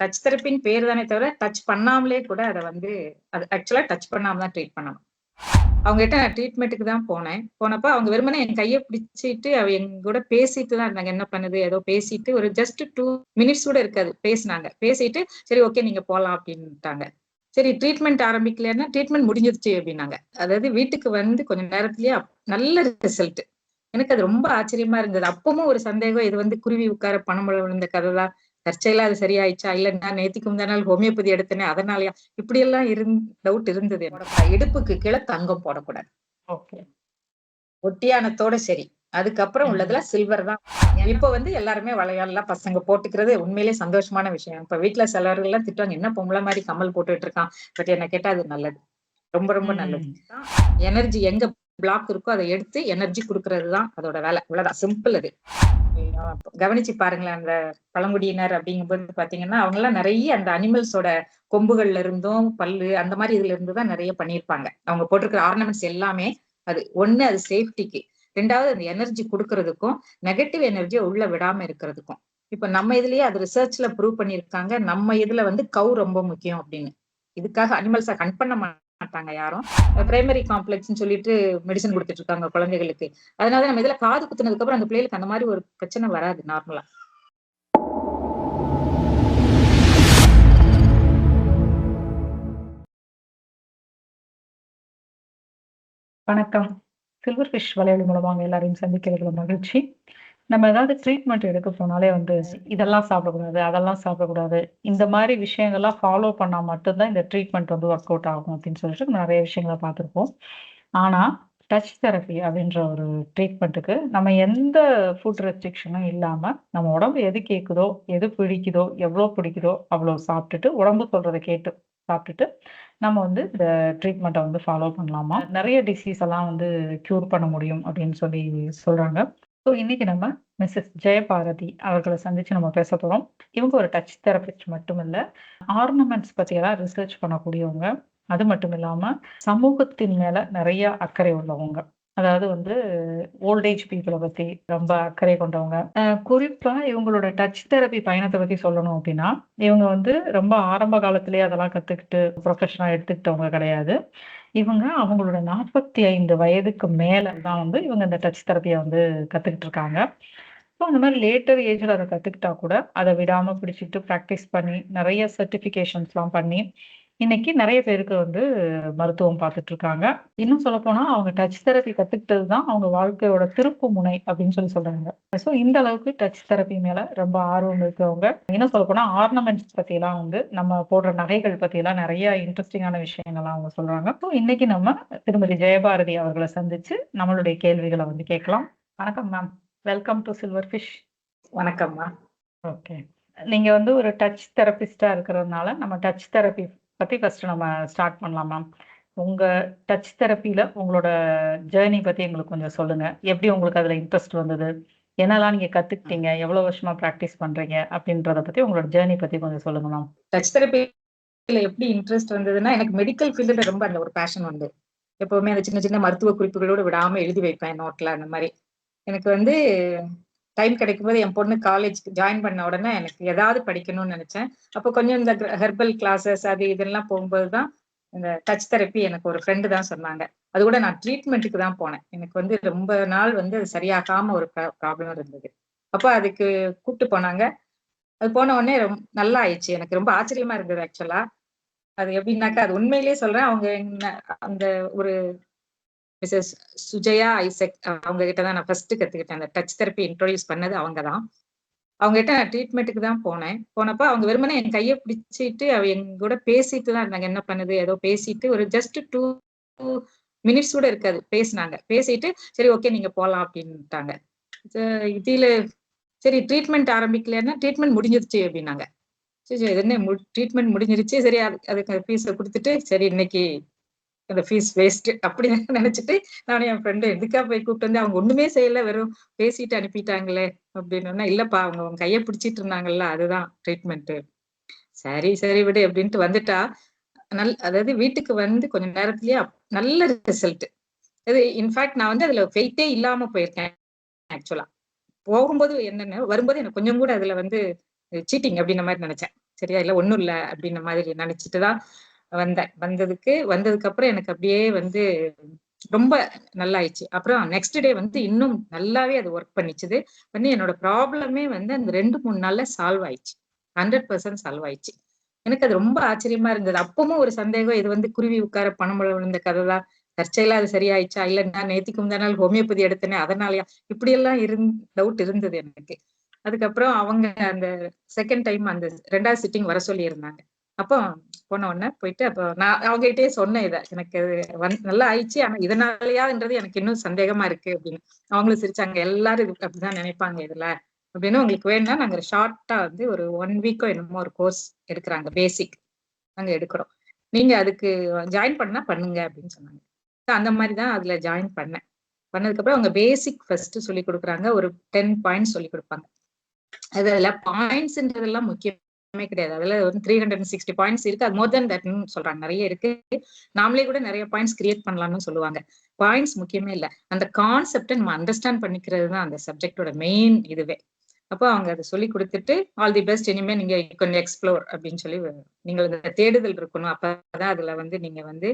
Touch தெரப்பின்னு பேர் தானே தவிர டச் பண்ணாமலே கூட அதை வந்து அது ஆக்சுவலா டச் பண்ணாம தான் ட்ரீட் பண்ணணும். அவங்க கிட்ட நான் ட்ரீட்மெண்ட்டுக்கு தான் போனேன். போனப்ப அவங்க வெறுமனே என் கையை பிடிச்சிட்டு அவ எங்க கூட பேசிட்டு தான் இருந்தாங்க. என்ன பண்ணுது? ஏதோ பேசிட்டு ஒரு ஜஸ்ட் டூ மினிட்ஸ் கூட இருக்காது. பேசினாங்க. பேசிட்டு சரி ஓகே நீங்க போலாம் அப்படின்ட்டாங்க. சரி ட்ரீட்மெண்ட் ஆரம்பிக்கலன்னா ட்ரீட்மெண்ட் முடிஞ்சிருச்சு அப்படின்னாங்க. அதாவது வீட்டுக்கு வந்து கொஞ்ச நேரத்துலயே நல்ல ரிசல்ட் எனக்கு அது ரொம்ப ஆச்சரியமா இருந்தது. அப்பவும் ஒரு சந்தேகம் இது வந்து குருவி உட்கார பணமுள்ள விழுந்த கதை தான் தற்செயலா அது சரியாயிடுச்சா? இல்ல நான் நேத்திக்கு முந்தா நாள் ஹோமியோபதி எடுத்தேனே அதனாலயா? இப்படி எல்லாம் இருந் டவுட் இருந்தது இடுப்புக்கு கீழே தங்கம் போடக்கூடாது. ஒட்டியானத்தோட சரி. அதுக்கப்புறம் உள்ளதுல சில்வர் தான். இப்ப வந்து எல்லாருமே வளையல்லாம் பசங்க போட்டுக்கிறது உண்மையிலேயே சந்தோஷமான விஷயம். இப்ப வீட்டுல சிலர்கள் எல்லாம் திட்டுவாங்க என்ன பொம்பளை மாதிரி கம்மல் போட்டுட்டு இருக்கான் பட் என்ன கேட்டா அது நல்லது. ரொம்ப ரொம்ப நல்லது. எனர்ஜி எங்க பிளாக் இருக்கோ அதை எடுத்து எனர்ஜி கொடுக்கறது தான் அதோட வேலை. இவ்வளவுதான் சிம்பிள் அது. கவனிச்சு பாருங்களேன் அந்த பழங்குடியினர் அப்படிங்கும்போது பாத்தீங்கன்னா அவங்க எல்லாம் நிறைய அந்த அனிமல்ஸோட கொம்புகள்ல இருந்தும் பல்லு அந்த மாதிரி இதுல இருந்து தான் நிறைய பண்ணியிருப்பாங்க. அவங்க போட்டிருக்கிற ஆர்னமெண்ட்ஸ் எல்லாமே அது ஒண்ணு அது சேஃப்டிக்கு ரெண்டாவது அந்த எனர்ஜி கொடுக்கறதுக்கும் நெகட்டிவ் எனர்ஜியை உள்ள விடாம இருக்கிறதுக்கும். இப்ப நம்ம இதுலயே அது ரிசர்ச்ல ப்ரூவ் பண்ணிருக்காங்க நம்ம இதுல வந்து கவு ரொம்ப முக்கியம் அப்படின்னு. இதுக்காக அனிமல்ஸை கன் பண்ண மாட்டாங்க யாரும். பிரைமரி காம்ப்ளெக்ஸ்னு சொல்லிட்டு மெடிசன் கொடுத்துட்டு இருக்காங்க குழந்தைகளுக்கு. அதனால நம்ம இதுல காது குத்துனதுக்கு அப்புறம் அந்த பிள்ளைகளுக்கு அந்த மாதிரி ஒரு பிரச்சனை வராது நார்மலா வணக்கம். சில்வர் ஃபிஷ் வலையொலி மூலமாக எல்லாரையும் சந்திக்கிறது மகிழ்ச்சி. நம்ம ஏதாவது ட்ரீட்மெண்ட் எடுக்க போனாலே வந்து இதெல்லாம் சாப்பிடக்கூடாது அதெல்லாம் சாப்பிடக்கூடாது. இந்த மாதிரி விஷயங்கள்லாம் ஃபாலோ பண்ணால் மட்டும்தான் இந்த ட்ரீட்மெண்ட் வந்து ஒர்க் அவுட் ஆகும் அப்படின்னு சொல்லிட்டு நம்ம நிறைய விஷயங்களை பார்த்துருப்போம். ஆனால் டச் தெரப்பி அப்படின்ற ஒரு ட்ரீட்மெண்ட்டுக்கு நம்ம எந்த ஃபுட் ரெஸ்ட்ரிக்ஷனும் இல்லாமல் நம்ம உடம்பு எது கேட்குதோ எது பிடிக்குதோ எவ்வளோ பிடிக்குதோ அவ்வளோ சாப்பிட்டுட்டு உடம்பு சொல்றதை கேட்டு சாப்பிட்டுட்டு நம்ம வந்து இந்த ட்ரீட்மெண்ட்டை வந்து ஃபாலோ பண்ணலாமா? நிறைய டிசீஸ் எல்லாம் வந்து க்யூர் பண்ண முடியும் அப்படின்னு சொல்லி சொல்றாங்க. ஸோ இன்னைக்கு நம்ம மிஸ்ஸஸ் ஜெயபாரதி அவர்களை சந்திச்சு நம்ம பேச போறோம். இவங்க ஒரு டச் தெரபிஸ்ட் மட்டும் இல்லை ஆர்னமெண்ட்ஸ் பற்றியெல்லாம் ரிசர்ச் பண்ணக்கூடியவங்க. அது மட்டும் இல்லாம சமூகத்தின் மேல நிறைய அக்கறை உள்ளவங்க. அதாவது வந்து ஓல்டேஜ் பீப்புளை பத்தி ரொம்ப அக்கறை கொண்டவங்க. குறிப்பா இவங்களோட டச் தெரப்பி பயணத்தை பத்தி சொல்லணும் அப்படின்னா இவங்க வந்து ரொம்ப ஆரம்ப காலத்திலேயே அதெல்லாம் கத்துக்கிட்டு ப்ரொஃபஷனா எடுத்துக்கிட்டவங்க கிடையாது. இவங்க அவங்களோட நாற்பத்தி ஐந்து வயதுக்கு மேல தான் வந்து இவங்க இந்த டச் தெரப்பியை வந்து கத்துக்கிட்டு இருக்காங்க ஸோ அந்த மாதிரி லேட்டர் ஏஜில் அதை கற்றுக்கிட்டா கூட அதை விடாமல் பிடிச்சிட்டு ப்ராக்டிஸ் பண்ணி நிறைய சர்டிஃபிகேஷன்ஸ்லாம் பண்ணி இன்னைக்கு நிறைய பேருக்கு வந்து மருத்துவம் பார்த்துட்டு இருக்காங்க. இன்னும் சொல்ல போனா அவங்க டச் தெரப்பி கத்துக்கிட்டது தான் அவங்க வாழ்க்கையோட திருப்பு முனை அப்படின்னு சொல்லி சொல்றாங்க. ஸோ இந்த அளவுக்கு டச் தெரப்பி மேல ரொம்ப ஆர்வம் இருக்கவங்க இன்னும் சொல்ல போனா ஆர்னமெண்ட்ஸ் பத்தி எல்லாம் வந்து நம்ம போடுற நகைகள் பத்தி எல்லாம் நிறைய இன்ட்ரெஸ்டிங்கான விஷயங்கள்லாம் அவங்க சொல்றாங்க. ஸோ இன்னைக்கு நம்ம திருமதி ஜெயபாரதி அவர்களை சந்திச்சு நம்மளுடைய கேள்விகளை வந்து கேட்கலாம். வணக்கம் ma'am welcome to silver fish வணக்கம்மா ஓகே நீங்க வந்து ஒரு டச் தெரபிஸ்டா இருக்கிறதுனால நம்ம டச் தெரப்பி பத்தி ஃபர்ஸ்ட் நம்ம ஸ்டார்ட் பண்ணலாம் மேம் உங்க டச் தெரப்பில உங்களோட ஜேர்னி பத்தி எங்களுக்கு கொஞ்சம் சொல்லுங்க. எப்படி உங்களுக்கு அதுல இன்ட்ரெஸ்ட் வந்தது? என்னெல்லாம் நீங்க கத்துக்கிட்டீங்க? எவ்வளவு வருஷமா ப்ராக்டிஸ் பண்றீங்க? அப்படின்றத பத்தி உங்களோட ஜேர்னி பத்தி கொஞ்சம் சொல்லுங்க மேம் டச் தெரப்பில எப்படி இன்ட்ரெஸ்ட் வந்ததுன்னா எனக்கு மெடிக்கல் ஃபீல்டுல ரொம்ப அந்த ஒரு பேஷன் வந்து எப்பவுமே அந்த சின்ன சின்ன மருத்துவ குறிப்புகளோட விடாம எழுதி வைப்பேன் நோட்ல அந்த மாதிரி. எனக்கு வந்து டைம் கிடைக்கும் போது என் பொண்ணு காலேஜ் ஜாயின் பண்ண உடனே எனக்கு ஏதாவது படிக்கணும்னு நினைச்சேன். அப்போ கொஞ்சம் இந்த ஹெர்பல் கிளாஸஸ் அது இதெல்லாம் போகும்போது தான் இந்த டச் தெரப்பி எனக்கு ஒரு ஃப்ரெண்டு தான் சொன்னாங்க. அது கூட நான் ட்ரீட்மெண்ட்டுக்கு தான் போனேன். எனக்கு வந்து ரொம்ப நாள் வந்து அது சரியாகாம ஒரு ப்ராப்ளம் இருந்தது. அப்போ அதுக்கு கூப்பிட்டு போனாங்க. அது போன உடனே ரொம்ப நல்லா ஆயிடுச்சு. எனக்கு ரொம்ப ஆச்சரியமா இருந்தது ஆக்சுவலா அது எப்படின்னாக்கா அது உண்மையிலேயே சொல்றேன். அவங்க என்ன அந்த ஒரு மிஸ்ஸஸ் சுஜயா ஐசக் அவங்க கிட்ட தான் நான் ஃபர்ஸ்ட் கத்துக்கிட்டேன். அந்த டச் தெரப்பி இன்ட்ரோடியூஸ் பண்ணது அவங்க தான். அவங்க கிட்ட நான் ட்ரீட்மெண்ட்டுக்கு தான் போனேன். போனப்ப அவங்க வெறுமனே என் கையை பிடிச்சிட்டு அவ எங்க கூட பேசிட்டு தான் இருந்தாங்க. என்ன பண்ணுது? ஏதோ பேசிட்டு ஒரு ஜஸ்ட் டூ மினிட்ஸ் கூட இருக்காது. பேசினாங்க. பேசிட்டு சரி ஓகே நீங்க போலாம் அப்படின்ட்டாங்க. இதுல சரி ட்ரீட்மெண்ட் ஆரம்பிக்கலன்னா ட்ரீட்மெண்ட் முடிஞ்சிருச்சு அப்படின்னாங்க. சரி சரி என்ன ட்ரீட்மெண்ட் முடிஞ்சிருச்சு. சரி அது அதுக்கு ஃபீஸை கொடுத்துட்டு சரி இன்னைக்கு அந்த ஃபீஸ் வேஸ்ட் அப்படின்னு நினைச்சிட்டு நானும் என் ஃப்ரெண்டு எதுக்காக போய் கூப்பிட்டு வந்து அவங்க ஒண்ணுமே செய்யல வெறும் பேசிட்டு அனுப்பிட்டாங்களே அப்படின்னு இல்லப்பா அவங்க அவங்க கையை பிடிச்சிட்டு இருந்தாங்கல்ல அதுதான் ட்ரீட்மெண்ட் சரி சரி விடு அப்படின்ட்டு வந்துட்டா. நல் அதாவது வீட்டுக்கு வந்து கொஞ்ச நேரத்துலயே நல்ல ரிசல்ட் அது இன்ஃபேக்ட் நான் வந்து அதுல வெயிட்டே இல்லாம போயிருக்கேன் ஆக்சுவலா போகும்போது என்னென்ன வரும்போது எனக்கு கொஞ்சம் கூட அதுல வந்து சீட்டிங் அப்படின்ற மாதிரி நினைச்சேன். சரியா இல்ல ஒண்ணும் இல்ல அப்படின்ன மாதிரி நினைச்சிட்டு தான் வந்தேன். வந்ததுக்கு வந்ததுக்கு அப்புறம் எனக்கு அப்படியே வந்து ரொம்ப நல்லா ஆயிடுச்சு அப்புறம் நெக்ஸ்ட் டே வந்து இன்னும் நல்லாவே அது ஒர்க் பண்ணிச்சுது. பண்ணி என்னோட ப்ராப்ளமே வந்து அந்த ரெண்டு மூணு நாள்ல சால்வ் ஆயிடுச்சு. ஹண்ட்ரட் பர்சன்ட் சால்வ் ஆயிடுச்சு. எனக்கு அது ரொம்ப ஆச்சரியமா இருந்தது. அப்பவும் ஒரு சந்தேகம் இது வந்து குருவி உட்கார பணமுழ விழுந்த கதை தான் தற்செயலா அது சரியாயிடுச்சா? இல்ல நான் நேத்திக்கு முந்தா நாள் ஹோமியோபதி எடுத்தேனே அதனாலயா? இப்படி எல்லாம் இருந் டவுட் இருந்தது எனக்கு. அதுக்கப்புறம் அவங்க அந்த செகண்ட் டைம் அந்த ரெண்டாவது சிட்டிங் வர சொல்லி இருந்தாங்க அப்போ போன உடனே போயிட்டு அப்போ நான் அவங்ககிட்டயே சொன்னேன் இதை. எனக்கு நல்லா ஆயிடுச்சு. ஆனா இதனாலயான்றது எனக்கு இன்னும் சந்தேகமா இருக்கு அப்படின்னு. அவங்களும் சிரிச்சாங்க. எல்லாரும் இது அப்படிதான் நினைப்பாங்க இதுல அப்படின்னு உங்களுக்கு வேணும்னா நாங்க ஷார்ட்டா வந்து ஒரு ஒன் வீக்கோ என்னமோ ஒரு கோர்ஸ் எடுக்கிறாங்க. பேசிக் நாங்க எடுக்கிறோம். நீங்க அதுக்கு ஜாயின் பண்ணா பண்ணுங்க அப்படின்னு சொன்னாங்க. அந்த மாதிரி தான் அதுல ஜாயின் பண்ணேன். பண்ணதுக்கப்புறம் அவங்க பேசிக் ஃபர்ஸ்ட் சொல்லி கொடுக்குறாங்க. ஒரு டென் பாயிண்ட்ஸ் சொல்லி கொடுப்பாங்க. அதுல பாயிண்ட்ஸ்ன்றதெல்லாம் முக்கியம் கிடையாது. அதுல வந்து three hundred and sixty points இருக்கு. அது மோர் தென் தட்னு சொல்றாங்க. நிறைய இருக்கு. நாமளே கூட நிறைய பாயிண்ட்ஸ் கிரியேட் பண்ணலாம்னு சொல்லுவாங்க. பாயிண்ட்ஸ் முக்கியமே இல்ல. அந்த கான்செப்டை நம்ம அண்டர்ஸ்டாண்ட் பண்ணிக்கிறது தான் அந்த சப்ஜெக்டோட மெயின் இதுவே. அப்போ அவங்க அதை சொல்லி கொடுத்துட்டு ஆல் தி பெஸ்ட் இனிமே நீங்க கொஞ்சம் எக்ஸ்ப்ளோர் அப்படின்னு சொல்லி நீங்க இந்த தேடுதல் இருக்கணும். அப்பதான் அதுல வந்து நீங்க வந்து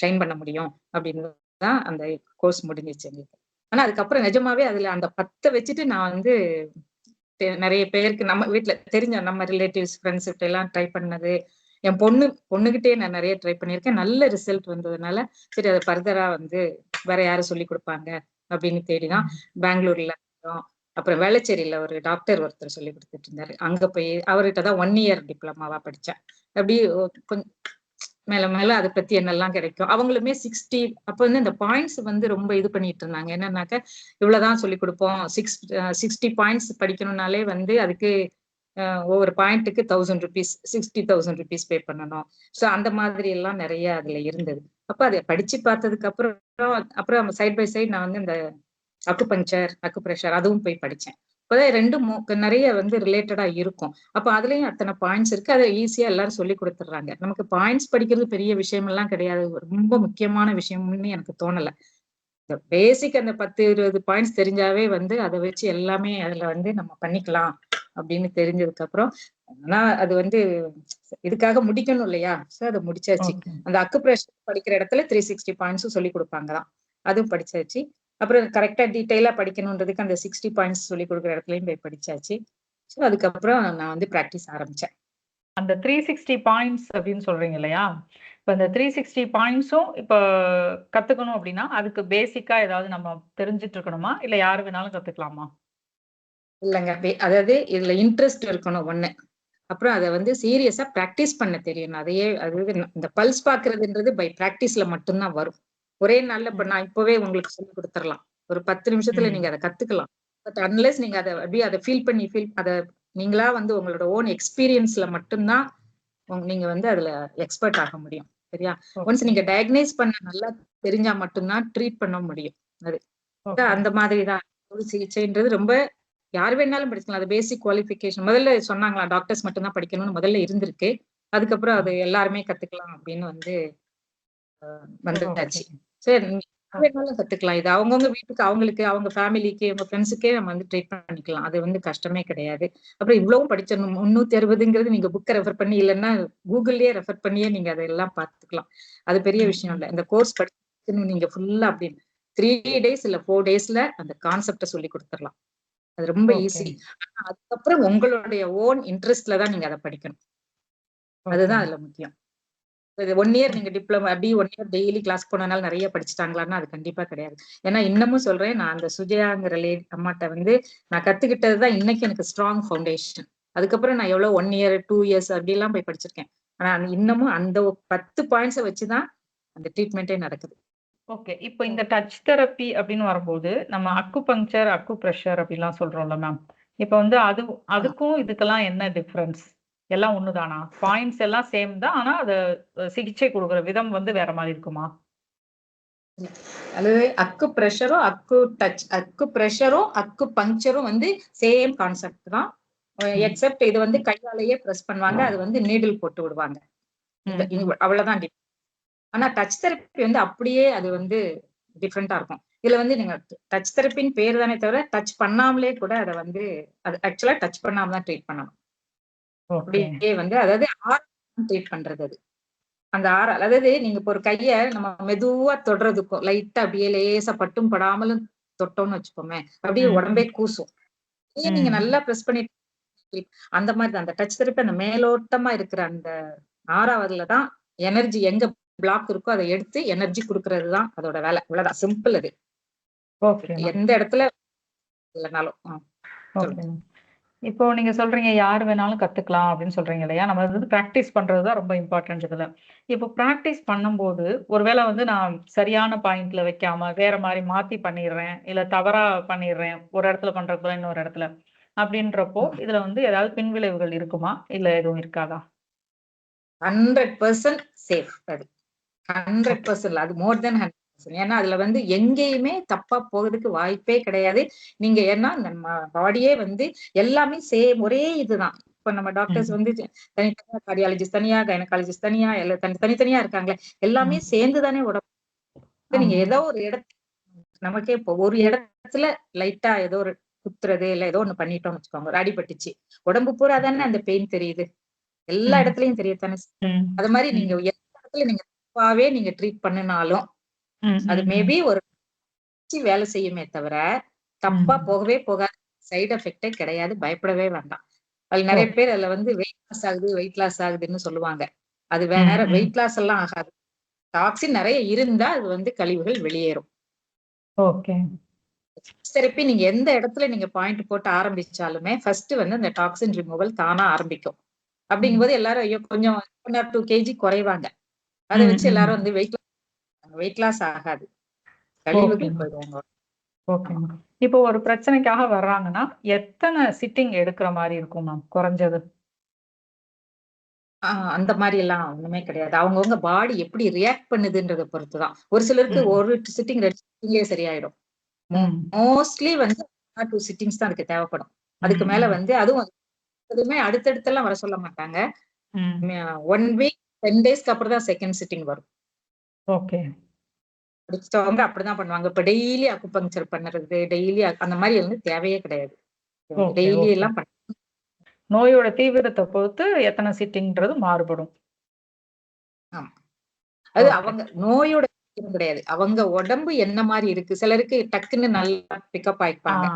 ஷைன் பண்ண முடியும். அப்படின்னு தான் அந்த கோர்ஸ் முடிஞ்சிச்சு எங்களுக்கு. ஆனா அதுக்கப்புறம் நிஜமாவே அதுல அந்த பத்தை வச்சுட்டு நான் வந்து நிறைய பேருக்கு நம்ம வீட்டுல தெரிஞ்ச நம்ம ரிலேட்டிவ்ஸ் ஃப்ரெண்ட்ஸ் கிட்ட எல்லாம் ட்ரை பண்ணது. என் பொண்ணு பொண்ணுகிட்டே நான் நிறைய ட்ரை பண்ணியிருக்கேன். நல்ல ரிசல்ட் வந்ததுனால சரி அதை ஃபர்தரா வந்து வேற யாரும் சொல்லி கொடுப்பாங்க அப்படின்னு தேடிதான் பெங்களூர்ல அப்புறம் வேளச்சேரியில ஒரு டாக்டர் ஒருத்தர் சொல்லி கொடுத்துட்டு இருந்தாரு. அங்க போய் அவர்கிட்ட தான் ஒன் இயர் டிப்ளமாவா படிச்சேன். அப்படி கொஞ்சம் மேல மேல அதை பத்தி என்னெல்லாம் கிடைக்கும். அவங்களுமே சிக்ஸ்டி அப்ப வந்து இந்த பாயிண்ட்ஸ் வந்து ரொம்ப இது பண்ணிட்டு இருந்தாங்க. என்னன்னாக்க இவ்வளவுதான் சொல்லி கொடுப்போம். சிக்ஸ் சிக்ஸ்டி பாயிண்ட்ஸ் படிக்கணும்னாலே வந்து அதுக்கு ஒவ்வொரு பாயிண்ட்டுக்கு thousand rupees sixty thousand rupees pay பண்ணணும். ஸோ அந்த மாதிரி எல்லாம் நிறைய அதுல இருந்தது. அப்ப அதை படிச்சு பார்த்ததுக்கு அப்புறம் அப்புறம் சைட் பை சைட் நான் வந்து இந்த அக்கு பஞ்சர் அக்கு ப்ரெஷர் அதுவும் போய் படிச்சேன். இப்போதான் ரெண்டும் நிறைய வந்து ரிலேட்டடா இருக்கும். அப்ப அதுலயும் அத்தனை பாயிண்ட்ஸ் இருக்கு. அதை ஈஸியா எல்லாரும் சொல்லி கொடுத்துட்றாங்க. நமக்கு பாயிண்ட்ஸ் படிக்கிறது பெரிய விஷயம் எல்லாம் கிடையாது ரொம்ப முக்கியமான விஷயம்னு எனக்கு தோணல. பேசிக் அந்த பத்து இருபது பாயிண்ட்ஸ் தெரிஞ்சாவே வந்து அதை வச்சு எல்லாமே அதுல வந்து நம்ம பண்ணிக்கலாம் அப்படின்னு தெரிஞ்சதுக்கு அப்புறம் ஆனா அது வந்து இதுக்காக முடிக்கணும் இல்லையா? சோ அதை முடிச்சாச்சு. அந்த அக்கு ப்ரெஷர் படிக்கிற இடத்துல த்ரீ சிக்ஸ்டி பாயிண்ட்ஸும் சொல்லி கொடுப்பாங்க தான் அதுவும் படிச்சாச்சு. அப்புறம் கரெக்டா டீட்டெயிலா படிக்கணுன்றதுக்கு அந்த சிக்ஸ்டி பாயிண்ட்ஸ் சொல்லி கொடுக்குற இடத்துலயும் போய் படிச்சாச்சு. ஸோ அதுக்கப்புறம் நான் வந்து ப்ராக்டிஸ் ஆரம்பிச்சேன். அந்த த்ரீ சிக்ஸ்டி பாயிண்ட்ஸ் அப்படின்னு சொல்றீங்க இல்லையா? இப்போ இந்த த்ரீ சிக்ஸ்டி பாயிண்ட்ஸும் இப்போ கத்துக்கணும் அப்படின்னா அதுக்கு பேசிக்கா ஏதாவது நம்ம தெரிஞ்சிட்டு இருக்கணுமா? இல்ல யாரு வேணாலும் கத்துக்கலாமா? இல்லைங்க. அதாவது இதுல இன்ட்ரெஸ்ட் இருக்கணும் ஒண்ணு. அப்புறம் அதை வந்து சீரியஸா ப்ராக்டிஸ் பண்ண தெரியணும் அதையே அதாவது இந்த பல்ஸ் பாக்குறதுன்றது பை ப்ராக்டிஸ்ல மட்டும்தான் வரும். ஒரே நாள்ல இப்ப நான் இப்பவே உங்களுக்கு சொல்லி கொடுத்துடலாம் ஒரு பத்து நிமிஷத்துல நீங்க அதை கத்துக்கலாம். பட் அன்லெஸ் நீங்க அதை அப்படியே அதை ஃபீல் பண்ணி ஃபீல் அதை நீங்களா வந்து உங்களோட ஓன் எக்ஸ்பீரியன்ஸ்ல மட்டும்தான் நீங்க வந்து அதுல எக்ஸ்பர்ட் ஆக முடியும். சரியா? ஒன்ஸ் நீங்க டயக்னைஸ் பண்ண நல்லா தெரிஞ்சா மட்டும்தான் ட்ரீட் பண்ண முடியும். அது. அந்த மாதிரி தான் ஒரு சிகிச்சைன்றது ரொம்ப யார் வேணாலும் படிக்கலாம் அது பேசிக் குவாலிஃபிகேஷன் முதல்ல சொன்னாங்களா டாக்டர்ஸ் மட்டும்தான் படிக்கணும்னு முதல்ல இருந்திருக்கு. அதுக்கப்புறம் அது எல்லாருமே கத்துக்கலாம் அப்படின்னு வந்து வந்துட்டாச்சு. சரி. வேணாலும் கத்துக்கலாம். இது அவங்கவுங்க வீட்டுக்கு அவங்களுக்கு அவங்க ஃபேமிலிக்கு அவங்க ஃப்ரெண்ட்ஸுக்கே நம்ம வந்து ட்ரீட் பண்ணிக்கலாம். அது வந்து கஷ்டமே கிடையாது. அப்புறம் இவ்வளவும் படிச்சிடணும். முன்னூத்தி அறுபதுங்கிறது நீங்க புக்கை ரெஃபர் பண்ணி இல்லைன்னா கூகுள்லயே ரெஃபர் பண்ணியே நீங்க அதெல்லாம் பார்த்துக்கலாம். அது பெரிய விஷயம் இல்லை. இந்த கோர்ஸ் படிக்கணும் நீங்க ஃபுல்லா அப்படின்னு த்ரீ டேஸ் இல்ல ஃபோர் டேஸ்ல அந்த கான்செப்டை சொல்லி கொடுத்துடலாம். அது ரொம்ப ஈஸி அதுக்கப்புறம் உங்களுடைய ஓன் இன்ட்ரெஸ்ட்ல தான் நீங்க அதை படிக்கணும். அதுதான் அதுல முக்கியம். ஒன் இயர் நீங்க டிப்ளமோ அப்படி ஒன் இயர் டெய்லி கிளாஸ் போனனால நிறைய படிச்சுட்டாங்களான்னா அது கண்டிப்பா கிடையாது. ஏன்னா இன்னமும் சொல்றேன் நான் அந்த சுஜயாங்கிற லே அம்மாட்ட வந்து நான் கத்துக்கிட்டதுதான் இன்னைக்கு எனக்கு ஸ்ட்ராங் ஃபவுண்டேஷன் அதுக்கப்புறம் நான் எவ்வளவு ஒன் இயர் டூ இயர்ஸ் அப்படி எல்லாம் போய் படிச்சிருக்கேன். ஆனா இன்னமும் அந்த பத்து பாயிண்ட்ஸை வச்சுதான் அந்த ட்ரீட்மெண்ட்டே நடக்குது. ஓகே இப்போ இந்த டச் தெரப்பி அப்படின்னு வரும்போது நம்ம அக்கு பங்க்சர் அக்கு ப்ரெஷர் அப்படிலாம் சொல்றோம்ல மேம் இப்போ வந்து அது அதுக்கும் இதுக்கெல்லாம் என்ன டிஃப்ரென்ஸ் எல்லாம் ஒண்ணுதானா? பாயிண்ட்ஸ் எல்லாம் சேம் தான் ஆனா அது சிகிச்சை கொடுக்குற விதம் வந்து வேற மாதிரி இருக்குமா? அது அக்கு ப்ரெஷரும் அக்கு டச் அக்கு ப்ரெஷரும் அக்கு பங்க்சரும் வந்து சேம் கான்செப்ட் தான். எக்ஸப்ட் இது வந்து கையாலேயே ப்ரெஸ் பண்ணுவாங்க அது வந்து நீடில் போட்டு விடுவாங்க. அவ்வளவுதான் ஆனா டச் தெரப்பி வந்து அப்படியே அது வந்து டிஃப்ரெண்டா இருக்கும். இதுல வந்து நீங்க டச் தெரப்பின்னு பேர் தானே தவிர டச் பண்ணாமலே கூட அதை வந்து அது ஆக்சுவலா டச் பண்ணாம தான் ட்ரீட் பண்ணணும். அப்படியே வந்து அதாவது ட்ரீட் பண்றது அது. அந்த ஆற அதாவது நீங்க இப்போ ஒரு கைய நம்ம மெதுவா தொடுறதுக்கும் லைட்டா அப்படியே லேசா பட்டும் படாமலும் தொட்டோம்னு வச்சுக்கோமே அப்படியே. உடம்பே கூசும். நீங்க. நல்லா ப்ரெஸ் பண்ணி அந்த மாதிரி அந்த டச் தெரப்பி அந்த மேலோட்டமா இருக்கிற அந்த ஆறாவதுல தான் எனர்ஜி எங்க பிளாக் இருக்கோ அதை எடுத்து எனர்ஜி கொடுக்கறது தான் அதோட வேலை. இவ்வளவுதான் சிம்பிள் அது. எந்த இடத்துல இல்லைனாலும். இப்போ நீங்க சொல்றீங்க யார் வேணாலும் கத்துக்கலாம் அப்படின்னு சொல்றீங்க இல்லையா? நம்ம வந்து ப்ராக்டிஸ் பண்றது தான் ரொம்ப இம்பார்ட்டன்ட் இதுல. இப்போ ப்ராக்டிஸ் பண்ணும்போது ஒருவேளை வந்து நான் சரியான பாயிண்ட்ல வைக்காம வேற மாதிரி மாத்தி பண்ணிடுறேன் இல்ல தவறா பண்ணிடுறேன் ஒரு இடத்துல பண்றதுல இன்னொரு இடத்துல அப்படின்றப்போ. இதுல வந்து ஏதாவது பின்விளைவுகள் இருக்குமா? இல்ல எதுவும் இருக்காதா? ஹண்ட்ரட் பர்சன்ட் சேஃப் அது. ஹண்ட்ரட் பர்சன்ட் அது மோர் தென் ஹண்ட்ரட் ஏன்னா அதுல வந்து எங்கேயுமே தப்பா போகிறதுக்கு வாய்ப்பே கிடையாது நீங்க ஏன்னா நம்ம பாடியே வந்து எல்லாமே சேம் ஒரே இதுதான் இப்ப நம்ம டாக்டர்ஸ். வந்து தனித்தனியா கார்டியாலஜிஸ்ட் தனியா கைனகாலஜிஸ்ட் தனியா தனி தனித்தனியா இருக்காங்களே எல்லாமே. சேர்ந்து தானே உடம்பு நீங்க. ஏதோ ஒரு இடத்துல நமக்கே இப்போ ஒரு இடத்துல லைட்டா ஏதோ ஒரு குத்துறது இல்ல ஏதோ ஒண்ணு பண்ணிட்டோம்னு வச்சுக்கோங்க ஒரு அடிபட்டுச்சு உடம்பு பூரா தானே அந்த பெயின் தெரியுது எல்லா. இடத்துலயும் தெரியத்தானே. அது மாதிரி. நீங்க எந்த இடத்துல நீங்க தப்பாவே நீங்க ட்ரீட் பண்ணினாலும். அது. மேபி ஒரு வேலை செய்யுமே தவிர தப்பா. போகவே போகாது சைடு எஃபெக்டே கிடையாது பயப்படவே வேண்டாம் அது நிறைய. பேர் அதுல வந்து வெயிட் லாஸ் ஆகுது வெயிட் லாஸ் ஆகுதுன்னு சொல்லுவாங்க அது. வேற. வெயிட் லாஸ் எல்லாம் ஆகாது டாக்ஸின் நிறைய இருந்தா அது வந்து கழிவுகள் வெளியேறும் ஓகே தெரப்பி நீங்க எந்த இடத்துல நீங்க பாயிண்ட் போட்டு ஆரம்பிச்சாலுமே ஃபர்ஸ்ட் வந்து அந்த டாக்ஸின் ரிமூவல் தானா ஆரம்பிக்கும் அப்படிங்கும்போது எல்லாரும் ஐயோ கொஞ்சம் ஒன் ஆர் டூ கேஜி குறைவாங்க அதை. வச்சு. எல்லாரும் வந்து வெயிட் வெயிட் லாஸ் ஆகாது. கழிவுகள் போயிடுவாங்க. இப்போ ஒரு பிரச்சனைக்காக வர்றாங்கன்னா எத்தனை சிட்டிங் எடுக்கிற மாதிரி இருக்கும் மேம் குறைஞ்சது. அந்த மாதிரி எல்லாம் ஒண்ணுமே கிடையாது. அவங்கவுங்க பாடி எப்படி ரியாக்ட் பண்ணுதுன்றதை பொறுத்துதான். ஒரு சிலருக்கு. ஒரு சிட்டிங் ரெண்டு சிட்டிங்லேயே சரியாயிடும். மோஸ்ட்லி வந்து டூ சிட்டிங்ஸ் தான் அதுக்கு தேவைப்படும். அதுக்கு. மேல. வந்து அதுவும் எதுவுமே அடுத்தடுத்தெல்லாம் வர சொல்ல மாட்டாங்க. ஒன் வீக் டென் டேஸ்க்கு அப்புறம் தான் செகண்ட் சிட்டிங் வரும். ஓகே. படிச்சவங்க அப்படிதான் பண்ணுவாங்க. இப்ப டெய்லி அக்குபங்சர் பண்ணுறது டெய்லி அந்த மாதிரி வந்து தேவையே கிடையாது. டெய்லி எல்லாம் நோயோட தீவிரத்தை பொறுத்து எத்தனை சிட்டிங்ன்றது மாறுபடும். ஆமா. அது அவங்க நோயோட தீவிரம் கிடையாது. அவங்க உடம்பு என்ன மாதிரி இருக்கு? சிலருக்கு டக்குன்னு நல்லா பிக்கப் ஆயிப்பாங்க.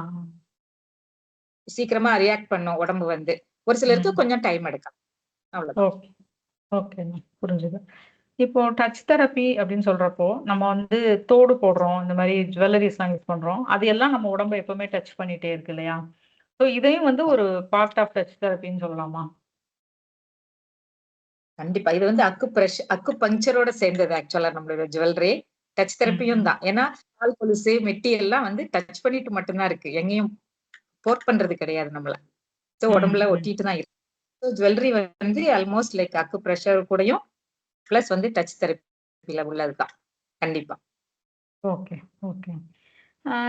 சீக்கிரமா ரியாக்ட் பண்ணும் உடம்பு வந்து. ஒரு சிலருக்கு. கொஞ்சம் டைம் எடுக்கும் அவ்வளவுதான். ஓகே. ஓகே புரிஞ்சுது. இப்போ டச் தெரப்பி அப்படின்னு சொல்றப்போ நம்ம வந்து தோடு போடுறோம் இந்த மாதிரி ஜுவல்லரிஸ்லாம் யூஸ் பண்றோம். அது எல்லாம் நம்ம உடம்ப எப்பவுமே டச் பண்ணிட்டே இருக்கு இல்லையா? ஸோ இதையும் வந்து ஒரு பார்ட் ஆஃப் டச் தெரப்பின்னு சொல்லலாமா? கண்டிப்பா. இது வந்து அக்கு பிரஷ் அக்கு பஞ்சரோட சேர்ந்தது ஆக்சுவலா நம்மளோட ஜுவல்லரி டச் தெரப்பியும். தான். ஏன்னா கால் கொலுசு மெட்டி எல்லாம் வந்து டச் பண்ணிட்டு மட்டும்தான் இருக்கு. எங்கேயும் போர்ட் பண்றது கிடையாது நம்மள. ஸோ உடம்புல. ஒட்டிட்டு தான் இருக்கு. ஸோ ஜுவல்லரி வந்து ஆல்மோஸ்ட் லைக் அக்கு ப்ரெஷர் கூடயும் பிளஸ் வந்து டச் தெரப்பில உள்ளதுதான். கண்டிப்பா. ஓகே ஓகே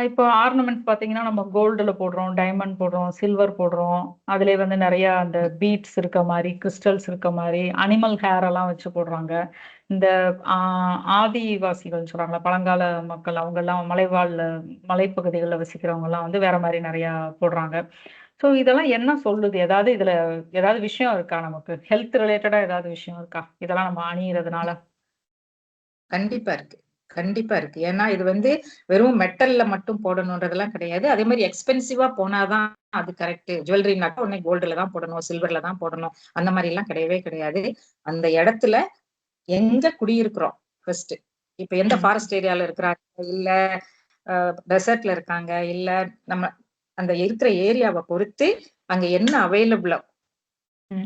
இப்போ ஆர்னமெண்ட்ஸ் பார்த்தீங்கன்னா நம்ம கோல்டில் போடுறோம் டைமண்ட் போடுறோம் சில்வர் போடுறோம். அதிலே வந்து நிறையா அந்த பீட்ஸ் இருக்க மாதிரி கிறிஸ்டல்ஸ் இருக்க மாதிரி அனிமல் ஹேர் எல்லாம் வச்சு போடுறாங்க. இந்த ஆதிவாசிகள் சொல்கிறாங்க பழங்கால மக்கள் அவங்கெல்லாம் மலைவாழ் மலைப்பகுதிகளில் வசிக்கிறவங்கலாம் வந்து வேற மாதிரி நிறையா போடுறாங்க. ஸோ இதெல்லாம் என்ன சொல்லுது? ஏதாவது இதுல ஏதாவது விஷயம் இருக்கா நமக்கு? ஹெல்த் ரிலேட்டடா ஏதாவது விஷயம் இருக்கா? இதெல்லாம் நம்ம அணியறதுனால. கண்டிப்பா இருக்கு. கண்டிப்பா இருக்கு. ஏன்னா இது வந்து வெறும் மெட்டல்ல மட்டும் போடணுன்றதெல்லாம் கிடையாது. அதே மாதிரி எக்ஸ்பென்சிவா போனாதான் அது கரெக்ட் ஜுவல்லரினாக்கா உடனே கோல்டுல தான் போடணும் சில்வர்ல தான் போடணும். அந்த மாதிரி எல்லாம் கிடையவே கிடையாது. அந்த இடத்துல எங்க குடியிருக்கிறோம்? ஃபர்ஸ்ட் இப்ப எந்த. ஃபாரஸ்ட் ஏரியால இருக்கிறாங்க? இல்ல டெசர்ட்ல இருக்காங்க? இல்ல நம்ம அந்த இருக்கிற ஏரியாவை பொறுத்து அங்க என்ன அவைலபிளோ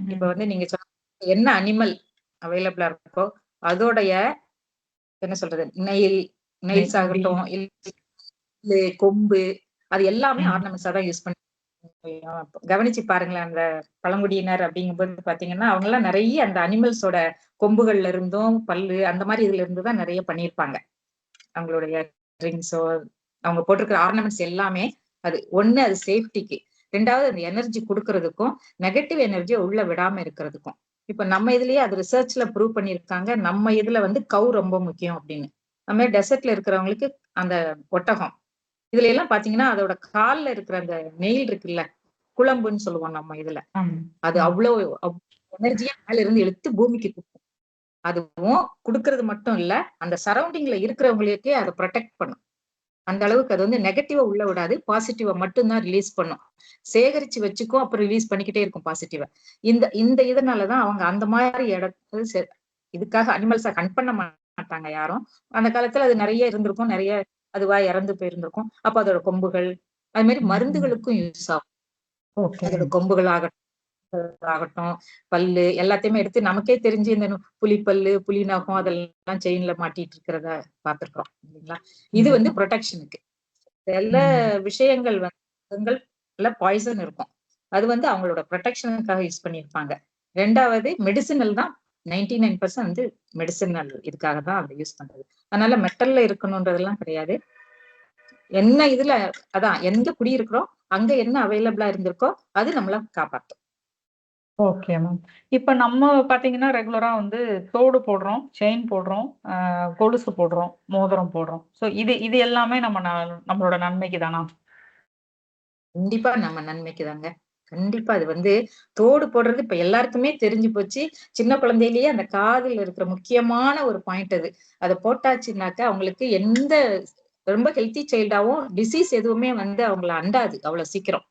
இப்ப. வந்து நீங்க சொன்ன என்ன அனிமல் அவைலபிளா இருக்கோ அதோடைய என்ன சொல்றது நெயில் நெயில்ஸ் ஆகட்டும் கொம்பு அது எல்லாமே. ஆர்னமெண்ட்ஸா தான் யூஸ் பண்ணி கவனிச்சு பாருங்களேன் அந்த பழங்குடியினர் அப்படிங்கும்போது பாத்தீங்கன்னா அவங்க எல்லாம் நிறைய அந்த அனிமல்ஸோட கொம்புகள்ல இருந்தும் பல்லு அந்த மாதிரி இதுல இருந்து தான் நிறைய பண்ணியிருப்பாங்க அவங்களுடைய ட்ரிங்க்ஸோ அவங்க போட்டிருக்கிற ஆர்னமெண்ட்ஸ் எல்லாமே அது ஒண்ணு அது சேஃப்டிக்கு ரெண்டாவது அந்த எனர்ஜி கொடுக்கறதுக்கும் நெகட்டிவ் எனர்ஜியை உள்ள விடாம இருக்கிறதுக்கும். இப்ப நம்ம இதுலயே அது ரிசர்ச்ல ப்ரூவ் பண்ணிருக்காங்க நம்ம இதுல வந்து கவு ரொம்ப முக்கியம் அப்படின்னு. நம்ம டெசர்ட்ல இருக்கிறவங்களுக்கு அந்த ஒட்டகம். இதுல எல்லாம் பாத்தீங்கன்னா அதோட கால்ல இருக்கிற அந்த நெயில் இருக்குல்ல குழம்புன்னு சொல்லுவோம் நம்ம இதுல. அது. அவ்வளவு எனர்ஜியா மேல இருந்து எடுத்து பூமிக்கு கொடுக்கும். அதுவும் கொடுக்கறது மட்டும் இல்ல அந்த சரௌண்டிங்ல இருக்கிறவங்களுக்கே அதை ப்ரொடெக்ட் பண்ணும். அந்த அளவுக்கு அது வந்து நெகட்டிவா உள்ள விடாது. பாசிட்டிவா மட்டும்தான் ரிலீஸ் பண்ணும். சேகரிச்சு வச்சுக்கும் அப்புறம் ரிலீஸ் பண்ணிக்கிட்டே இருக்கும் பாசிட்டிவா இந்த இந்த இதனாலதான் அவங்க அந்த மாதிரி இடத்துல இதுக்காக அனிமல்ஸை கண் பண்ண மாட்டாங்க யாரும். அந்த காலத்துல அது நிறைய இருந்திருக்கும். நிறைய அதுவா இறந்து போயிருந்திருக்கும். அப்ப அதோட கொம்புகள் அது மாதிரி. மருந்துகளுக்கும் யூஸ் ஆகும். ஓகே. அதோட கொம்புகள் ஆகட்டும். ஆகட்டும் பல்லு எல்லாத்தையுமே எடுத்து நமக்கே தெரிஞ்சு இந்த புலிப்பல்லு புலி நகம் அதெல்லாம் செயின்ல மாட்டிட்டு இருக்கிறத பார்த்திருக்கோம் இல்லைங்களா? இது. வந்து ப்ரொடெக்ஷனுக்கு எல்லா ம். விஷயங்கள் வந்து பாய்சன் இருக்கும். அது வந்து அவங்களோட ப்ரொடெக்ஷனுக்காக யூஸ் பண்ணியிருப்பாங்க. ரெண்டாவது மெடிசினல் தான் நைன்டி நைன் பர்சன்ட் வந்து மெடிசினல் இதுக்காக தான் அதை யூஸ் பண்றது. அதனால மெட்டல்ல இருக்கணும்ன்றதெல்லாம் கிடையாது. என்ன இதுல அதான் எங்க குடி இருக்கிறோம் அங்க என்ன அவைலபிளா இருந்திருக்கோ அது நம்மள காப்பாத்தும். ஓகே மேம் இப்போ நம்ம பார்த்தீங்கன்னா ரெகுலராக வந்து தோடு போடுறோம் செயின் போடுறோம் கொலுசு போடுறோம் மோதிரம் போடுறோம். ஸோ இது இது எல்லாமே நம்ம ந- நம்மளோட நன்மைக்கு தானா? கண்டிப்பா நம்ம நன்மைக்கு தாங்க. கண்டிப்பா அது வந்து தோடு போடுறது இப்ப எல்லாருக்குமே தெரிஞ்சு போச்சு. சின்ன குழந்தையிலேயே அந்த காதில் இருக்கிற முக்கியமான ஒரு பாயிண்ட் அது. அதை போட்டாச்சுனாக்கா அவங்களுக்கு எந்த ரொம்ப ஹெல்த்தி சைல்டாவும் டிசீஸ் எதுவுமே வந்து அவங்கள அண்டாது அவ்வளவு சீக்கிரம்.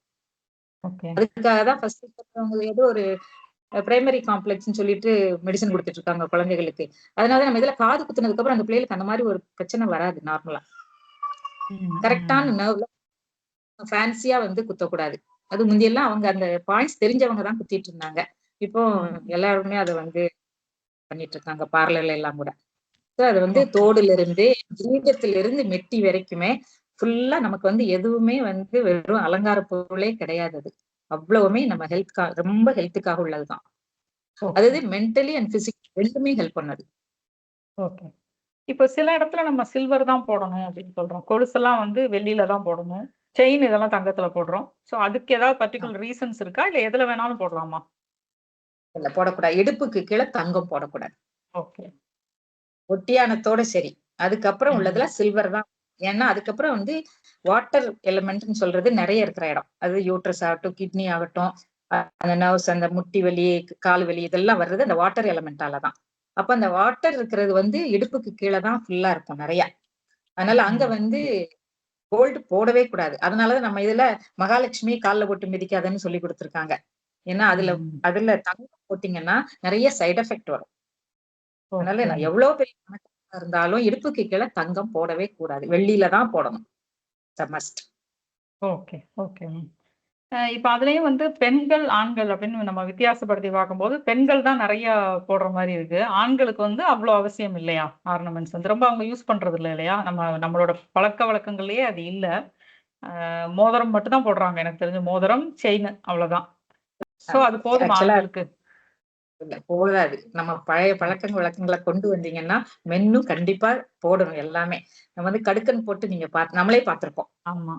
அதுக்காக தான் ஃபர்ஸ்ட் ஏதோ ஒரு பிரைமரி காம்ப்ளெக்ஸ்னு சொல்லிட்டு மெடிசன் கொடுத்துட்டு இருக்காங்க குழந்தைகளுக்கு. அதனால நம்ம இதுல காது குத்துனதுக்கு அப்புறம் அந்த பிள்ளைகளுக்கு அந்த மாதிரி ஒரு பிரச்சனை வராது நார்மலா கரெக்டான நர்வ்ல ஃபேன்சியா வந்து குத்தக்கூடாது. அது முந்தியெல்லாம் அவங்க அந்த பாயிண்ட்ஸ் தெரிஞ்சவங்க தான் குத்திட்டு இருந்தாங்க இப்போ எல்லாருமே அதை வந்து பண்ணிட்டு இருக்காங்க பார்லர்ல எல்லாம் கூட. அது வந்து. தோடுல இருந்து கிரீடத்துல இருந்து மெட்டி வரைக்குமே ஃபுல்லா நமக்கு வந்து எதுவுமே வந்து வெறும் அலங்கார பொருளே கிடையாது அது. அவ்வளவுமே நம்ம ஹெல்த் ரொம்ப ஹெல்த்துக்காக உள்ளதுதான். அதாவது மென்டலி அண்ட் பிசிக்கலி ரெண்டுமே ஹெல்ப் பண்ணுது. ஓகே இப்போ சில இடத்துல நம்ம சில்வர் தான் போடணும் அப்படின்னு சொல்றோம். கொலுசெல்லாம் வந்து வெள்ளியில தான் போடணும். செயின் இதெல்லாம் தங்கத்துல போடுறோம். சோ அதுக்கு ஏதாவது பர்டிகுலர் ரீசன்ஸ் இருக்கா? இல்ல எதுல வேணாலும் போடலாமா? இல்ல போடக்கூடாது. இடுப்புக்கு கீழே தங்கம் போடக்கூடாது. ஓகே ஒட்டியானத்தோட சரி. அதுக்கப்புறம். உள்ளதுல சில்வர் தான் ஏன்னா அதுக்கப்புறம் வந்து வாட்டர் எலிமெண்ட்னு சொல்றது நிறைய இருக்கிற இடம். அது யூட்ரஸ் ஆகட்டும் கிட்னி ஆகட்டும் அந்த நர்வ்ஸ் அந்த முட்டி வலி கால் வலி இதெல்லாம் வர்றது அந்த வாட்டர் எலிமெண்டால தான். அப்ப அந்த வாட்டர் இருக்கிறது வந்து இடுப்புக்கு கீழே தான் ஃபுல்லா இருக்கும் நிறைய. அதனால அங்க. வந்து கோல்டு போடவே கூடாது. அதனாலதான் நம்ம இதுல மகாலட்சுமி கால்ல போட்டு மிதிக்காதன்னு சொல்லி கொடுத்திருக்காங்க. ஏன்னா அதுல அதுல தங்கம் போட்டீங்கன்னா நிறைய சைடு எஃபெக்ட் வரும். அதனால நான் எவ்வளவு பெரிய இருந்தாலும் இடுப்புக்கு கீழே தங்கம் போடவே கூடாது. வெள்ளியில தான் போடணும். மஸ்ட் ஓகே ஓகே இப்போ அதுலயும் வந்து பெண்கள் ஆண்கள் அப்படின்னு நம்ம வித்தியாசப்படுத்தி பார்க்கும்போது பெண்கள் தான் நிறைய போடுற மாதிரி இருக்கு. ஆண்களுக்கு வந்து அவ்வளோ அவசியம் இல்லையா? ஆர்னமெண்ட்ஸ் வந்து. ரொம்ப அவங்க யூஸ் பண்றது இல்லை இல்லையா? நம்ம நம்மளோட பழக்க வழக்கங்கள்லயே அது இல்லை. மோதிரம் மட்டும் தான் போடுறாங்க. எனக்கு தெரிஞ்ச மோதிரம் செயின் அவ்வளவுதான். ஸோ அது போதும் ஆண்களுக்கு? போதாது. நம்ம பழைய பழக்க வழக்கங்களை கொண்டு வந்தீங்கன்னா மென்னும் கண்டிப்பா போடணும் எல்லாமே. நம்ம வந்து கடுக்கன் போட்டு நீங்க பாத்து நம்மளே பார்த்திருப்போம். ஆமா.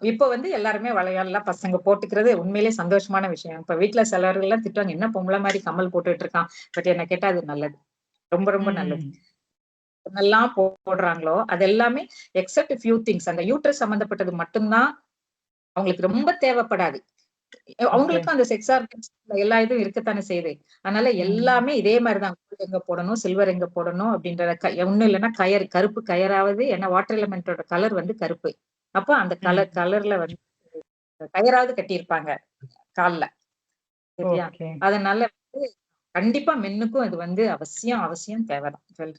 இப்ப வந்து எல்லாருமே வளையாலாம் பசங்க போட்டுக்கிறது உண்மையிலே சந்தோஷமான விஷயம். இப்ப வீட்டுல சிலர்கள் எல்லாம் திட்டுவாங்க என்ன பொம்பளை மாதிரி கம்மல் போட்டுட்டு இருக்கான் பட் என்ன கேட்டா அது நல்லது. ரொம்ப ரொம்ப நல்லது. ம். என்னெல்லாம் போடுறாங்களோ அது எல்லாமே எக்ஸப்ட் ஃபியூ திங்ஸ் அந்த யூட்ரஸ் சம்பந்தப்பட்டது மட்டும்தான். அவங்களுக்கு ரொம்ப தேவைப்படாது. அவங்களுக்கும் அந்த செக்ஸ் ஆர்கன்ஸ் எல்லா இதுவும் இருக்கத்தானே செய்யுது. அதனால எல்லாமே இதே மாதிரிதான். எங்க போடணும் சில்வர் எங்க போடணும் அப்படின்றத க- ஒண்ணும் இல்லைன்னா கயர் கருப்பு கயராவது ஏன்னா வாட்டர் எலிமெண்டோட கலர் வந்து கருப்பு. அப்ப அந்த கலர் கலர்ல வந்து கயராவது கட்டியிருப்பாங்க கால்ல. சரியா? அதனால வந்து கண்டிப்பா மென்னுக்கும் இது வந்து அவசியம் அவசியம் தேவைதான். jewelry.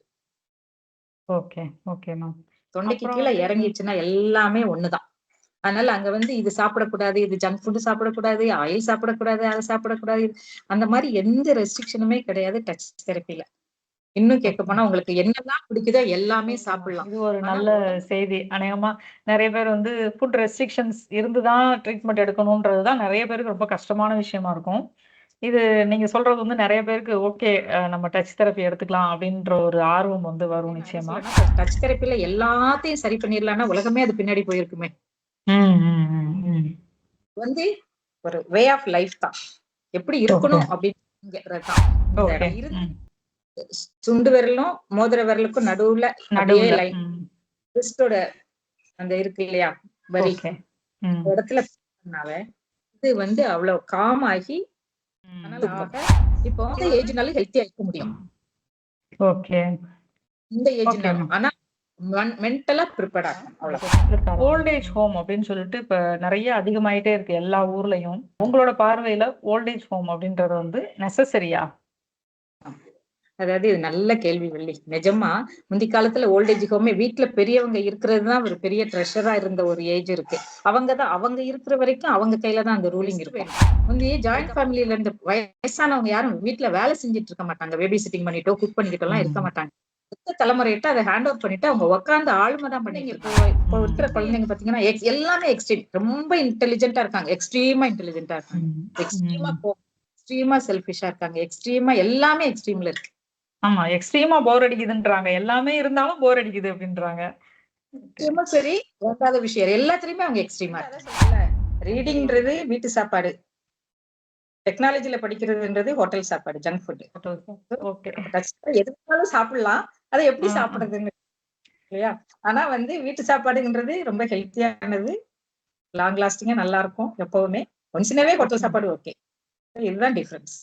Okay okay ma'am. தொண்டைக்கு கீழே இறங்கிடுச்சுன்னா எல்லாமே ஒண்ணுதான். அதனால அங்க வந்து இது சாப்பிடக்கூடாது இது ஜங்க் ஃபுட் சாப்பிடக்கூடாது ஆயில் சாப்பிடக்கூடாது அதை சாப்பிடக்கூடாது. அந்த மாதிரி எந்த ரெஸ்ட்ரிக்ஷனுமே கிடையாது டச் தெரப்பில இன்னும் கேட்க போனா உங்களுக்கு என்னெல்லாம் பிடிக்குதோ எல்லாமே சாப்பிடலாம். இது ஒரு நல்ல செய்தி. அநேகமா நிறைய பேர் வந்து ஃபுட் ரெஸ்ட்ரிக்ஷன்ஸ் இருந்துதான் ட்ரீட்மெண்ட் எடுக்கணும்ன்றது தான் நிறைய பேருக்கு ரொம்ப கஷ்டமான விஷயமா இருக்கும். இது நீங்க சொல்றது வந்து நிறைய பேருக்கு ஓகே நம்ம டச் தெரப்பி எடுத்துக்கலாம் அப்படின்ற ஒரு ஆர்வம் வந்து வரும் நிச்சயமா. டச் தெரப்பில எல்லாத்தையும் சரி பண்ணிடலாம்னா உலகமே அது பின்னாடி போயிருக்குமே. வந்து ஒரு வே ஆஃப் லைஃப் தான். எப்படி இருக்கணும் ம். சுண்டு விரலும் மோதிர விரலுக்கும் நடுவுல நடுவுல. லைன் ரிஸ்டோட அந்த இருக்கு இல்லையா? வரி. இடத்துல பண்ணாவே இது வந்து அவ்வளவு காம் ஆகி இப்போ வந்து ஏஜ்னால ஹெல்த்தியா இருக்க முடியும். ஓகே இந்த ஏஜ்னாலும் ஆனா மென்டலா ப்ரிப்பேர்ட் ஆகும் அவ்வளவு ஓல்டேஜ் ஹோம் அப்படின்னு சொல்லிட்டு இப்ப நிறைய அதிகமாயிட்டே இருக்கு எல்லா ஊர்லயும். உங்களோட பார்வையில ஓல்டேஜ் ஹோம் அப்படின்றது வந்து நெசசரியா அதாவது இது நல்ல கேள்வி வெள்ளி. நிஜமா முந்தி காலத்துல ஓல்டேஜ் ஹோமே வீட்டுல பெரியவங்க இருக்கிறது தான் ஒரு பெரிய ட்ரெஷரா இருந்த ஒரு ஏஜ் இருக்கு. அவங்க தான் அவங்க இருக்கிற வரைக்கும் அவங்க கையில தான் அந்த ரூலிங் இருக்கும். முந்தி ஜாயிண்ட் ஃபேமிலில இருந்து வயசானவங்க யாரும் வீட்டுல வேலை செஞ்சுட்டு இருக்க மாட்டாங்க. பேபி சிட்டிங் பண்ணிட்டோ குக் பண்ணிக்கிட்டோ எல்லாம் இருக்க மாட்டாங்க. தலைமுறையிட்ட அதை ஹேண்ட் ஓவர் பண்ணிட்டு அவங்க உட்காந்து ஆளுமை தான் பண்ணீங்க இப்போ இப்போ இருக்கிற குழந்தைங்க பாத்தீங்கன்னா எல்லாமே எக்ஸ்ட்ரீம் ரொம்ப இன்டெலிஜென்ட்டா இருக்காங்க. எக்ஸ்ட்ரீமா இன்டெலிஜென்ட்டா இருக்காங்க. எக்ஸ்ட்ரீமா எக்ஸ்ட்ரீமா செல்ஃபிஷா இருக்காங்க. எக்ஸ்ட்ரீமா எல்லாமே எக்ஸ்ட்ரீம்ல இருக்கு. ஆமா எக்ஸ்ட்ரீமா போர் அடிக்குதுன்றாங்க. எல்லாமே இருந்தாலும் போர் அடிக்குது அப்படின்றாங்க. சரி வேண்டாத விஷயம் எல்லாத்துலயுமே அவங்க எக்ஸ்ட்ரீமா ரீடிங்ன்றது வீட்டு சாப்பாடு. டெக்னாலஜில படிக்கிறதுன்றது ஹோட்டல் சாப்பாடு ஜங்க் ஃபுட் ஓகே எது வேணாலும் சாப்பிடலாம். அதை எப்படி ஆ. சாப்பிடுறதுன்னு இல்லையா? ஆனா வந்து வீட்டு சாப்பாடுன்றது ரொம்ப ஹெல்த்தியானது. லாங் லாஸ்டிங்கா நல்லா இருக்கும் எப்பவுமே. ஒன்சினவே ஹோட்டல் சாப்பாடு ஓகே இதுதான் டிஃபரன்ஸ்